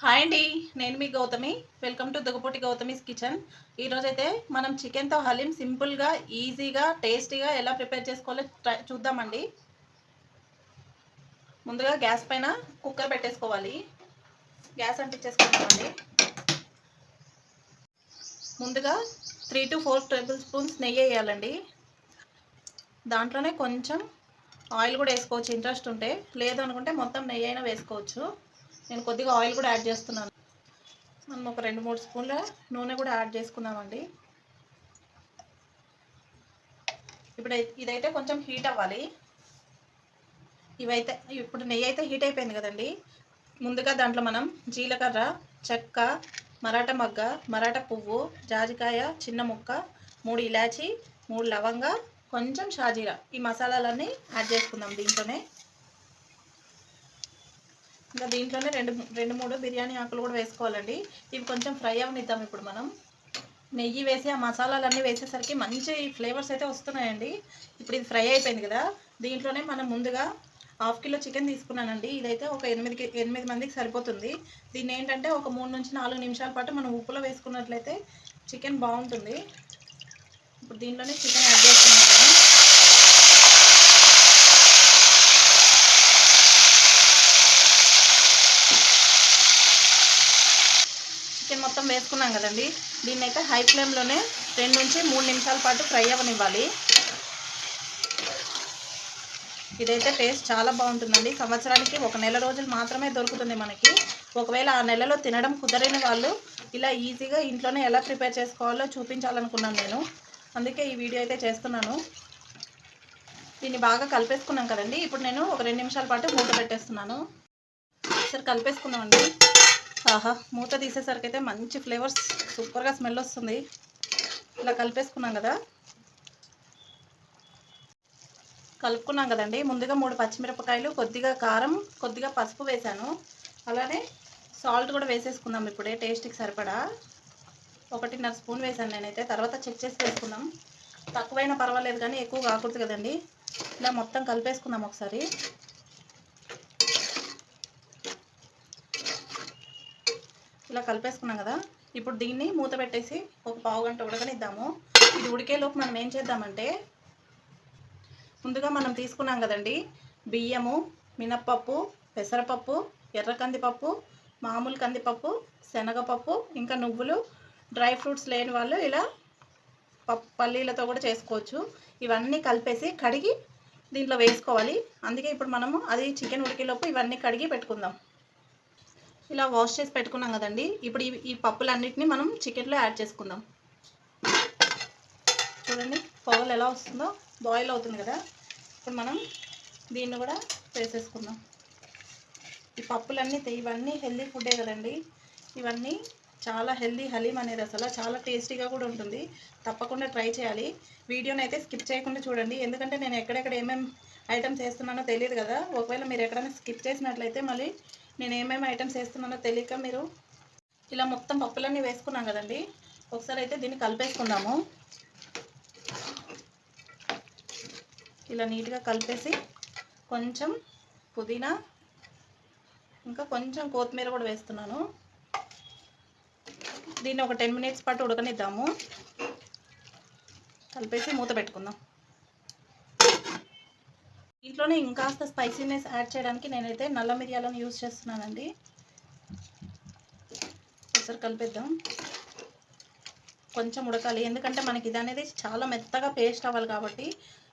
Hi అండి నేను మీ Gautami. Welcome to Dugaputi Gautami's kitchen. ఈరోజైతే మనం చికెన్తో హలీం సింపుల్గా ఈజీగా టేస్టీగా ఎలా ప్రిపేర్ చేసుకోవాలో ట్రై చూద్దామండి. ముందుగా గ్యాస్ పైన కుక్కర్ పెట్టేసుకోవాలి. గ్యాస్ అంటించేసుకుంటామండి ముందుగా three to four tablespoons నెయ్యి వేయాలండి. దాంట్లోనే కొంచెం ఆయిల్ కూడా వేసుకోవచ్చు ఇంట్రెస్ట్ ఉంటే. లేదనుకుంటే మొత్తం నెయ్యి అయినా వేసుకోవచ్చు. నేను కొద్దిగా ఆయిల్ కూడా యాడ్ చేస్తున్నాను. మనం ఒక రెండు మూడు స్పూన్ల నూనె కూడా యాడ్ చేసుకున్నామండి. ఇప్పుడు ఇదైతే కొంచెం హీట్ అవ్వాలి. ఇవైతే ఇప్పుడు నెయ్యి అయితే హీట్ అయిపోయింది కదండి. ముందుగా దాంట్లో మనం జీలకర్ర చెక్క మరాఠా మగ్గ మరాఠా పువ్వు జాజికాయ చిన్న ముక్క మూడు ఇలాచి మూడు లవంగా కొంచెం షాజీరా ఈ మసాలాలన్నీ యాడ్ చేసుకుందాం దీంట్లోనే. ఇంకా దీంట్లోనే రెండు రెండు మూడు బిర్యానీ ఆకులు కూడా వేసుకోవాలండి. ఇవి కొంచెం ఫ్రై అవనిద్దాం ఇప్పుడు మనం. నెయ్యి వేసి ఆ మసాలాలన్నీ వేసేసరికి మంచి ఫ్లేవర్స్ అయితే వస్తున్నాయండి. ఇప్పుడు ఇది ఫ్రై అయిపోయింది కదా. దీంట్లోనే మనం ముందుగా హాఫ్ కిలో చికెన్ తీసుకున్నానండి. ఇదైతే ఒక ఎనిమిది ఎనిమిది మందికి సరిపోతుంది. దీన్ని ఏంటంటే ఒక మూడు నుంచి నాలుగు నిమిషాల పాటు మనం ఉప్పులో వేసుకున్నట్లయితే చికెన్ బాగుంటుంది. ఇప్పుడు దీంట్లోనే చికెన్ యాడ్ చేస్తున్నాం చికెన్ మొత్తం వేసుకున్నాం కదండి. దీన్ని అయితే హై ఫ్లేమ్లోనే రెండు నుంచి మూడు నిమిషాల పాటు ఫ్రై అవ్వనివ్వాలి. ఇదైతే టేస్ట్ చాలా బాగుంటుందండి. సంవత్సరానికి ఒక నెల రోజులు మాత్రమే దొరుకుతుంది మనకి. ఒకవేళ ఆ నెలలో తినడం కుదరని వాళ్ళు ఇలా ఈజీగా ఇంట్లోనే ఎలా ప్రిపేర్ చేసుకోవాలో చూపించాలనుకున్నాను నేను. అందుకే ఈ వీడియో అయితే చేస్తున్నాను. దీన్ని బాగా కలిపేసుకున్నాం కదండి. ఇప్పుడు నేను ఒక రెండు నిమిషాల పాటు మూత పెట్టేస్తున్నాను. సరే కలిపేసుకున్నామండి ఆహా మూత తీసేసరికి అయితే మంచి ఫ్లేవర్స్ సూపర్గా స్మెల్ వస్తుంది. ఇలా కలిపేసుకున్నాం కదా. కలుపుకున్నాం కదండి. ముందుగా మూడు పచ్చిమిరపకాయలు కొద్దిగా కారం కొద్దిగా పసుపు వేసాను అలానే సాల్ట్ కూడా వేసేసుకుందాం ఇప్పుడే టేస్ట్కి సరిపడా. ఒకటిన్నర స్పూన్ వేసాను నేనైతే. తర్వాత చెక్ చేసి వేసుకుందాం. తక్కువైనా పర్వాలేదు కానీ ఎక్కువ కాకూడదు కదండి. ఇలా మొత్తం కలిపేసుకుందాం ఒకసారి. ఇలా కలిపేసుకున్నాం కదా. ఇప్పుడు దీన్ని మూత పెట్టేసి ఒక పావు గంట ఉడకనిద్దాము. ఇది ఉడికేలోపు మనం ఏం చేద్దామంటే ముందుగా మనం తీసుకున్నాం కదండి బియ్యము మినప్పప్పు పెసరపప్పు ఎర్ర కందిపప్పు మామూలు కందిపప్పు శనగపప్పు ఇంకా నువ్వులు డ్రై ఫ్రూట్స్ లేని వాళ్ళు ఇలా పప్పు పల్లీలతో కూడా చేసుకోవచ్చు. ఇవన్నీ కలిపేసి కడిగి దీంట్లో వేసుకోవాలి. అందుకే ఇప్పుడు మనము అది చికెన్ ఉడికేలోపు ఇవన్నీ కడిగి పెట్టుకుందాం. ఇలా వాష్ చేసి పెట్టుకున్నాం కదండి. ఇప్పుడు ఈ ఈ పప్పులన్నిటిని మనం చికెన్లో యాడ్ చేసుకుందాం. చూడండి పొగలు ఎలా వస్తుందో. బాయిల్ అవుతుంది కదా. ఇప్పుడు మనం దీన్ని కూడా వేసేసుకుందాం. ఈ పప్పులన్నీ ఇవన్నీ హెల్దీ ఫుడ్డే కదండి. ఇవన్నీ చాలా హెల్దీ హలీం అనేది అసలు. చాలా టేస్టీగా కూడా ఉంటుంది. తప్పకుండా ట్రై చేయాలి. వీడియోని అయితే స్కిప్ చేయకుండా చూడండి. ఎందుకంటే నేను ఎక్కడెక్కడ ఏమేమి ఐటమ్స్ వేస్తున్నానో తెలియదు కదా. ఒకవేళ మీరు ఎక్కడైనా స్కిప్ చేసినట్లయితే మళ్ళీ నేను ఏమేమి ఐటమ్స్ వేస్తున్నానో తెలియక మీరు ఇలా మొత్తం పప్పులన్నీ వేసుకున్నాం కదండి. ఒకసారి అయితే దీన్ని కలిపేసుకుందాము. ఇలా నీట్గా కలిపేసి కొంచెం పుదీనా ఇంకా కొంచెం కొత్తిమీర కూడా వేస్తున్నాను. దీన్ని ఒక టెన్ మినిట్స్ పాటు ఉడకనిద్దాము. కలిపేసి మూత పెట్టుకుందాం. ఇంట్లోనే ఇంకాస్త స్పైసీనెస్ యాడ్ చేయడానికి నేనైతే నల్ల మిరియాలను యూజ్ చేస్తున్నానండి. ఒకసారి కలిపేద్దాం. కొంచెం ఉడకాలి. ఎందుకంటే మనకి ఇది అనేది చాలా మెత్తగా పేస్ట్ అవ్వాలి కాబట్టి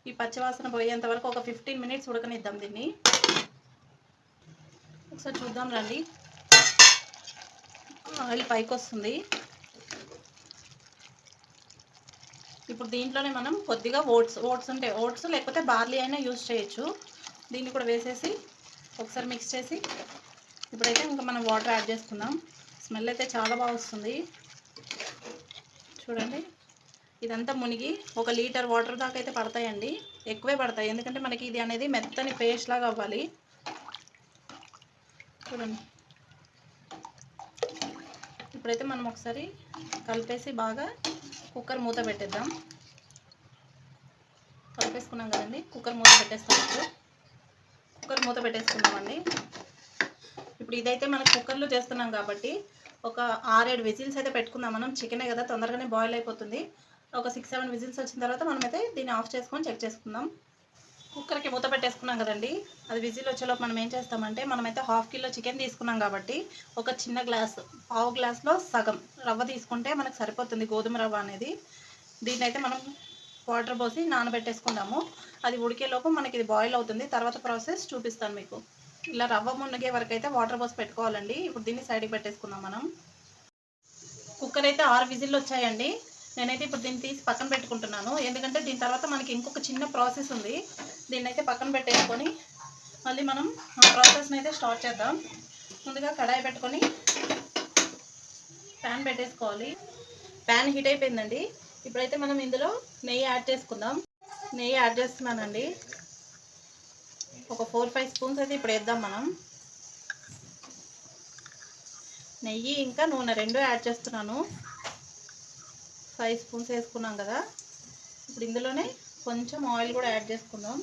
ఈ పచ్చివాసన పోయేంత వరకు ఒక ఫిఫ్టీన్ మినిట్స్ ఉడకనిద్దాం దీన్ని. ఒకసారి చూద్దాం రండి. ఆయిల్ పైకి వస్తుంది ఇప్పుడు దీంట్లోనే మనం కొద్దిగా ఓట్స్ ఓట్స్ ఉంటే ఓట్స్ లేకపోతే బార్లీ అయినా యూజ్ చేయొచ్చు. దీన్ని కూడా వేసేసి ఒకసారి మిక్స్ చేసి ఇప్పుడైతే ఇంకా మనం వాటర్ యాడ్ చేసుకుందాం. స్మెల్ అయితే చాలా బాగా వస్తుంది. చూడండి. ఇదంతా మునిగి ఒక లీటర్ వాటర్ దాకా అయితే పడతాయండి. ఎక్కువే పడతాయి. ఎందుకంటే మనకి ఇది అనేది మెత్తని పేస్ట్ లాగా అవ్వాలి. చూడండి. ఇప్పుడైతే మనం ఒకసారి కలిపేసి బాగా కుక్కర్ మూత పెట్టేద్దాం. కలిపేసుకున్నాం కదండి. కుక్కర్ మూత పెట్టేస్తున్నాం కుక్కర్ మూత పెట్టేసుకున్నామండి ఇప్పుడు ఇదైతే మనం కుక్కర్లో చేస్తున్నాం కాబట్టి ఒక ఆరేడు విజిల్స్ అయితే పెట్టుకుందాం మనం. చికెనే కదా తొందరగానే బాయిల్ అయిపోతుంది. ఒక సిక్స్ సెవెన్ విజిల్స్ వచ్చిన తర్వాత మనమైతే దీన్ని ఆఫ్ చేసుకొని చెక్ చేసుకుందాం. కుక్కర్కి మూత పెట్టేసుకున్నాం కదండి. అది విజిల్ వచ్చేలోపు మనం ఏం చేస్తామంటే మనమైతే హాఫ్ కిలో చికెన్ తీసుకున్నాం కాబట్టి ఒక చిన్న గ్లాస్ పావు గ్లాస్లో సగం రవ్వ తీసుకుంటే మనకు సరిపోతుంది గోధుమ రవ్వ అనేది. దీన్ని అయితే మనం వాటర్ పోసి నానబెట్టేసుకుందాము. అది ఉడికేలోపు మనకి ఇది బాయిల్ అవుతుంది. తర్వాత ప్రాసెస్ చూపిస్తాను మీకు. ఇలా రవ్వ మునిగే వరకు అయితే వాటర్ పోసి పెట్టుకోవాలండి. ఇప్పుడు దీన్ని సైడ్కి పెట్టేసుకుందాం మనం. కుక్కర్ అయితే ఆరు విజిల్లు వచ్చాయండి. నేనైతే ఇప్పుడు దీన్ని తీసి పక్కన పెట్టుకుంటున్నాను. ఎందుకంటే దీని తర్వాత మనకి ఇంకొక చిన్న ప్రాసెస్ ఉంది. దీన్ని అయితే పక్కన పెట్టేసుకొని మళ్ళీ మనం ఆ ప్రాసెస్ని అయితే స్టార్ట్ చేద్దాం. ముందుగా కడాయి పెట్టుకొని ప్యాన్ పెట్టేసుకోవాలి. ప్యాన్ హీట్ అయిపోయిందండి. ఇప్పుడైతే మనం ఇందులో నెయ్యి యాడ్ చేసుకుందాం. నెయ్యి యాడ్ చేస్తున్నానండి. ఒక ఫోర్ ఫైవ్ స్పూన్స్ అయితే ఇప్పుడు వేద్దాం మనం. నెయ్యి ఇంకా నూనె రెండు యాడ్ చేస్తున్నాను. ఫైవ్ స్పూన్స్ వేసుకున్నాం కదా. ఇప్పుడు ఇందులోనే కొంచెం ఆయిల్ కూడా యాడ్ చేసుకుందాం.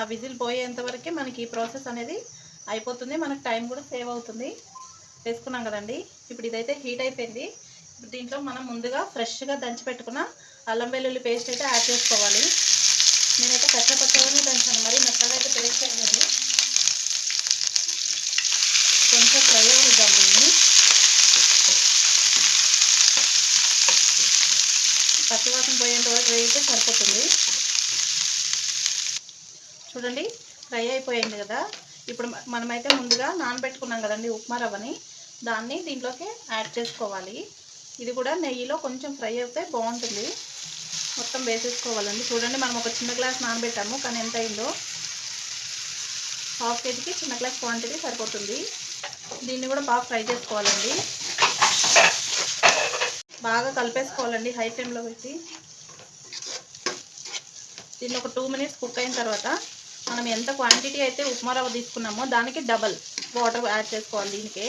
ఆ విజిల్ పోయేంతవరకే మనకి ఈ ప్రాసెస్ అనేది అయిపోతుంది. మనకు టైం కూడా సేవ్ అవుతుంది. వేసుకున్నాం కదండి. ఇప్పుడు ఇదైతే హీట్ అయిపోయింది. ఇప్పుడు దీంట్లో మనం ముందుగా ఫ్రెష్గా దంచి పెట్టుకున్న అల్లం వెల్లుల్లి పేస్ట్ అయితే యాడ్ చేసుకోవాలి. నేనైతే పచ్చ పచ్చగానే దంచాను. మరి మెత్తగా అయితే పేస్ట్ చేయలేదు కొంచెం ఫ్రై అవుద్దాం దీన్ని. పచ్చివాసన పోయేంత వరకు వేయితే సరిపోతుంది. చూడండి ఫ్రై అయిపోయింది కదా. ఇప్పుడు మనమైతే ముందుగా నానబెట్టుకున్నాం కదండి ఉప్మా రవ్వని. దాన్ని దీంట్లోకి యాడ్ చేసుకోవాలి. ఇది కూడా నెయ్యిలో కొంచెం ఫ్రై అయితే బాగుంటుంది. మొత్తం వేసేసుకోవాలండి. చూడండి మనం ఒక చిన్న గ్లాస్ నానబెట్టాము కానీ ఎంత అయిందో. హాఫ్ కేజీకి చిన్న గ్లాస్ క్వాంటిటీ సరిపోతుంది. దీన్ని కూడా బాగా ఫ్రై చేసుకోవాలండి. బాగా కలిపేసుకోవాలండి హై ఫ్లేమ్లో పెట్టి. దీన్ని ఒక టూ మినిట్స్ కుక్ అయిన తర్వాత మనం ఎంత క్వాంటిటీ అయితే ఉప్మా రవ్వ తీసుకున్నామో దానికి డబల్ వాటర్ యాడ్ చేసుకోవాలి దీనికి.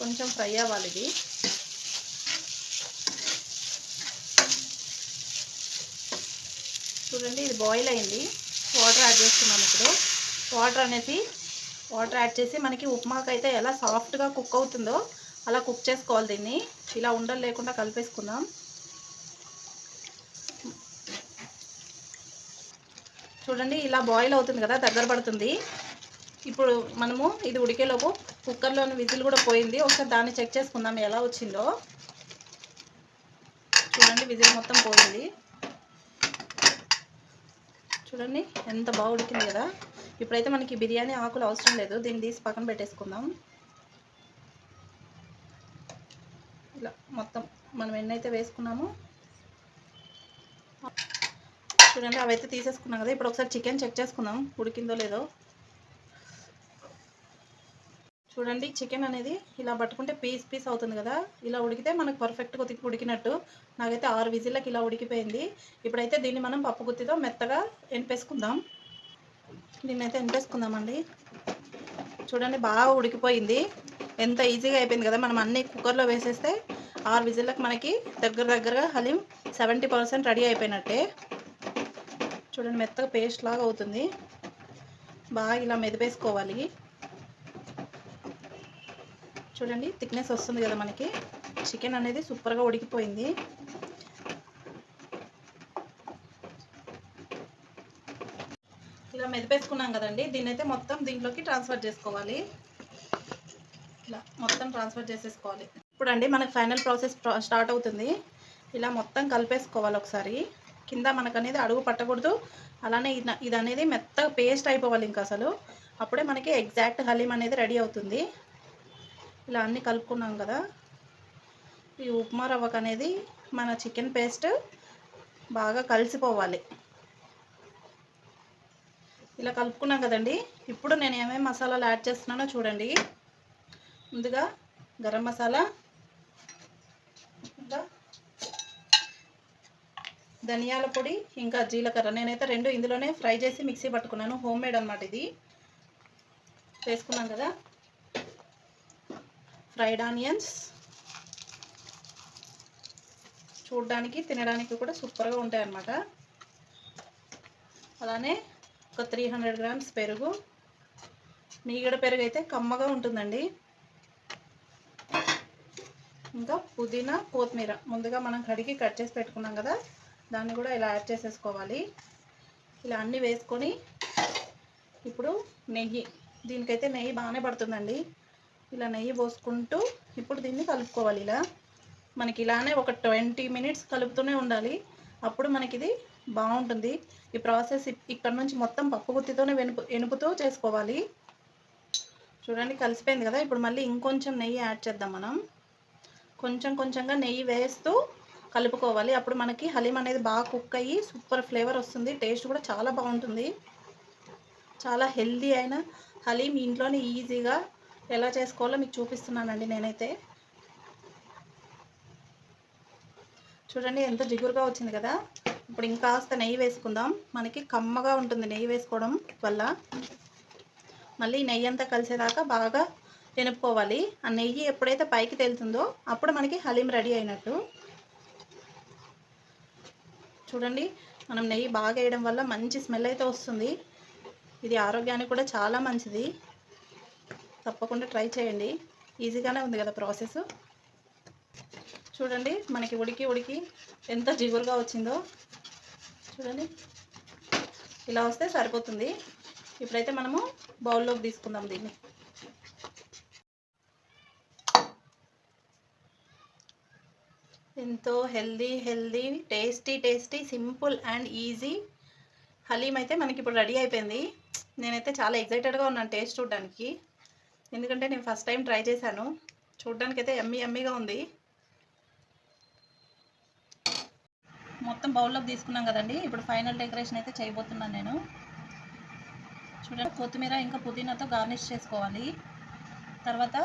కొంచెం ఫ్రై అవ్వాలి ఇది. చూడండి ఇది బాయిల్ అయింది. వాటర్ యాడ్ చేస్తున్నాం ఇప్పుడు. వాటర్ అనేసి వాటర్ యాడ్ చేసి మనకి ఉప్మాకి అయితే ఎలా సాఫ్ట్గా కుక్ అవుతుందో అలా కుక్ చేసుకోవాలి దీన్ని. ఇలా ఉండలు లేకుండా కలిపేసుకుందాం. చూడండి ఇలా బాయిల్ అవుతుంది కదా దగ్గర పడుతుంది. ఇప్పుడు మనము ఇది ఉడికేలోపు కుక్కర్లోని విజిల్ కూడా పోయింది. ఒకసారి దాన్ని చెక్ చేసుకుందాం ఎలా వచ్చిందో. చూడండి విజిల్ మొత్తం పోయింది. చూడండి ఎంత బాగా ఉడికింది కదా. ఇప్పుడైతే మనకి బిర్యానీ ఆకులు అవసరం లేదు. దీన్ని తీసి పక్కన పెట్టేసుకుందాం. ఇలా మొత్తం మనం ఎన్నైతే వేసుకున్నామో. చూడండి అవైతే తీసేసుకున్నాం కదా. ఇప్పుడు ఒకసారి చికెన్ చెక్ చేసుకుందాం. ఉడికిందో లేదో. చూడండి చికెన్ అనేది ఇలా పట్టుకుంటే పీస్ పీస్ అవుతుంది కదా. ఇలా ఉడికితే మనకు పర్ఫెక్ట్గా ఉడికినట్టు. నాకైతే ఆరు విజిల్లకి ఇలా ఉడికిపోయింది. ఇప్పుడైతే దీన్ని మనం పప్పు గుత్తితో మెత్తగా ఎనిపేసుకుందాం దీన్ని అయితే ఎనిపేసుకుందామండి చూడండి బాగా ఉడికిపోయింది. ఎంత ఈజీగా అయిపోయింది కదా. మనం అన్ని కుక్కర్లో వేసేస్తే ఆరు విజిల్లకు మనకి దగ్గర దగ్గరగా హలీం సెవెంటీ పర్సెంట్ రెడీ అయిపోయినట్టే. చూడండి మెత్తగా పేస్ట్ లాగా అవుతుంది. బాగా ఇలా మెదిపేసుకోవాలి. చూడండి థిక్నెస్ వస్తుంది కదా మనకి. చికెన్ అనేది సూపర్గా ఉడికిపోయింది. ఇలా మెదిపేసుకున్నాం కదండి. దీన్ని అయితే మొత్తం దీంట్లోకి ట్రాన్స్ఫర్ చేసుకోవాలి. ఇలా మొత్తం ట్రాన్స్ఫర్ చేసేసుకోవాలి. ఇప్పుడు అండి మనకు ఫైనల్ ప్రాసెస్ స్టార్ట్ అవుతుంది. ఇలా మొత్తం కలిపేసుకోవాలి ఒకసారి. కింద మనకు అనేది అడుగు పట్టకూడదు. అలానే ఇది ఇది అనేది మెత్తగా పేస్ట్ అయిపోవాలి ఇంకా అసలు. అప్పుడే మనకి ఎగ్జాక్ట్ హలీం అనేది రెడీ అవుతుంది. ఇలా అన్నీ కలుపుకున్నాం కదా. ఈ ఉప్మా రవ్వకు అనేది మన చికెన్ పేస్ట్ బాగా కలిసిపోవాలి. ఇలా కలుపుకున్నాం కదండి. ఇప్పుడు నేను ఏమేమి మసాలాలు యాడ్ చేస్తున్నానో చూడండి. ముందుగా గరం మసాలా ఇంకా ధనియాల పొడి ఇంకా జీలకర్ర. నేనైతే రెండు ఇందులోనే ఫ్రై చేసి మిక్సీ పట్టుకున్నాను. హోమ్ మేడ్ అనమాట ఇది. వేసుకున్నాం కదా. ఫ్రైడ్ ఆనియన్స్ చూడడానికి తినడానికి కూడా సూపర్గా ఉంటాయి అన్నమాట అలానే ఒక త్రీ హండ్రెడ్ గ్రామ్స్ పెరుగు. మీగడ పెరుగు అయితే కమ్మగా ఉంటుందండి. ఇంకా పుదీనా కొత్తిమీర. ముందుగా మనం కడిగి కట్ చేసి పెట్టుకున్నాం కదా దాన్ని కూడా ఇలా యాడ్ చేసేసుకోవాలి. ఇలా అన్నీ వేసుకొని ఇప్పుడు నెయ్యి. దీనికైతే నెయ్యి బాగానే పడుతుందండి. ఇలా నెయ్యి పోసుకుంటూ ఇప్పుడు దీన్ని కలుపుకోవాలి ఇలా. మనకి ఇలానే ఒక ట్వంటీ మినిట్స్ కలుపుతూనే ఉండాలి. అప్పుడు మనకి ఇది బాగుంటుంది. ఈ ప్రాసెస్ ఇక్కడ నుంచి మొత్తం పప్పు గుత్తితోనే వెనుపు వెనుపుతూ చేసుకోవాలి. చూడండి కలిసిపోయింది కదా. ఇప్పుడు మళ్ళీ ఇంకొంచెం నెయ్యి యాడ్ చేద్దాం మనం. కొంచెం కొంచెంగా నెయ్యి వేస్తూ కలుపుకోవాలి. అప్పుడు మనకి హలీం అనేది బాగా కుక్ అయ్యి సూపర్ ఫ్లేవర్ వస్తుంది. టేస్ట్ కూడా చాలా బాగుంటుంది. చాలా హెల్దీ అయిన హలీం ఇంట్లోనే ఈజీగా ఎలా చేసుకోవాలో మీకు చూపిస్తున్నానండి నేనైతే. చూడండి ఎంత జిగురుగా వచ్చింది కదా. ఇప్పుడు ఇంకాస్త నెయ్యి వేసుకుందాం. మనకి కమ్మగా ఉంటుంది నెయ్యి వేసుకోవడం వల్ల. మళ్ళీ నెయ్యి అంతా కలిసేదాకా బాగా తినుపుకోవాలి ఆ నెయ్యి ఎప్పుడైతే పైకి తేలుతుందో అప్పుడు మనకి హలీం రెడీ అయినట్టు. చూడండి మనం నెయ్యి బాగా వేయడం వల్ల మంచి స్మెల్ అయితే వస్తుంది. ఇది ఆరోగ్యానికి కూడా చాలా మంచిది. తప్పకుండా ట్రై చేయండి. ఈజీగానే ఉంది కదా ప్రాసెస్. చూడండి మనకి ఉడికి ఉడికి ఎంత జిగురుగా వచ్చిందో. చూడండి ఇలా వస్తే సరిపోతుంది. ఇప్పుడైతే మనము బౌల్లోకి తీసుకుందాం దీన్ని. ఎంతో healthy healthy tasty tasty simple and easy haleem అయితే మనకి ఇప్పుడు రెడీ అయిపోయింది. నేనైతే చాలా ఎక్సైటెడ్గా ఉన్నాను టేస్ట్ చూడడానికి. ఎందుకంటే నేను ఫస్ట్ టైం ట్రై చేశాను. చూడడానికి అయితే ఎమ్మీ ఎమ్మీగా ఉంది. మొత్తం బౌల్లోకి తీసుకున్నాం కదండి. ఇప్పుడు ఫైనల్ డెకరేషన్ అయితే చేయబోతున్నాను నేను. చూడండి కొత్తిమీర ఇంకా పుదీనాతో గార్నిష్ చేసుకోవాలి. తర్వాత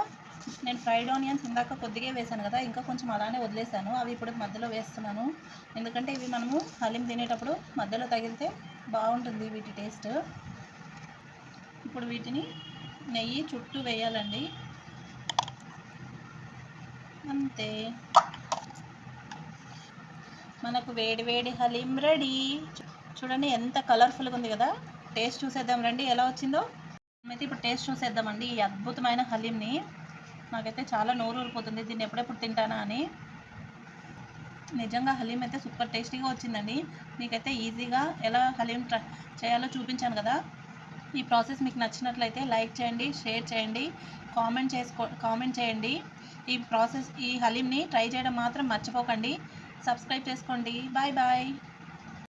నేను ఫ్రైడ్ ఆనియన్స్ ఇందాక కొద్దిగా వేసాను కదా ఇంకా కొంచెం అలానే వదిలేసాను అవి ఇప్పుడు మధ్యలో వేస్తున్నాను. ఎందుకంటే ఇవి మనము హలీం తినేటప్పుడు మధ్యలో తగిలితే బాగుంటుంది వీటి టేస్ట్ ఇప్పుడు వీటిని నెయ్యి చుట్టూ వేయాలండి. అంతే. మనకు వేడి వేడి హలీం రెడీ. చూడండి ఎంత కలర్ఫుల్గా ఉంది కదా. టేస్ట్ చూసేద్దాం రండి ఎలా వచ్చిందో. అయితే ఇప్పుడు టేస్ట్ చూసేద్దామండి ఈ అద్భుతమైన హలీంని. నాకైతే చాలా నోరు ఊరిపోతుంది దీన్ని ఎప్పుడెప్పుడు తింటానా అని. నిజంగా హలీం అయితే సూపర్ టేస్టీగా వచ్చిందండి. మీకైతే ఈజీగా ఎలా హలీం ట్రై చేయాలో చూపించాను కదా. ఈ ప్రాసెస్ మీకు నచ్చినట్లయితే లైక్ చేయండి షేర్ చేయండి కామెంట్ చేసుకో కామెంట్ చేయండి. ఈ ప్రాసెస్ ఈ హలీమ్ని ట్రై చేయడం మాత్రం మర్చిపోకండి. సబ్స్క్రైబ్ చేసుకోండి. Bye bye.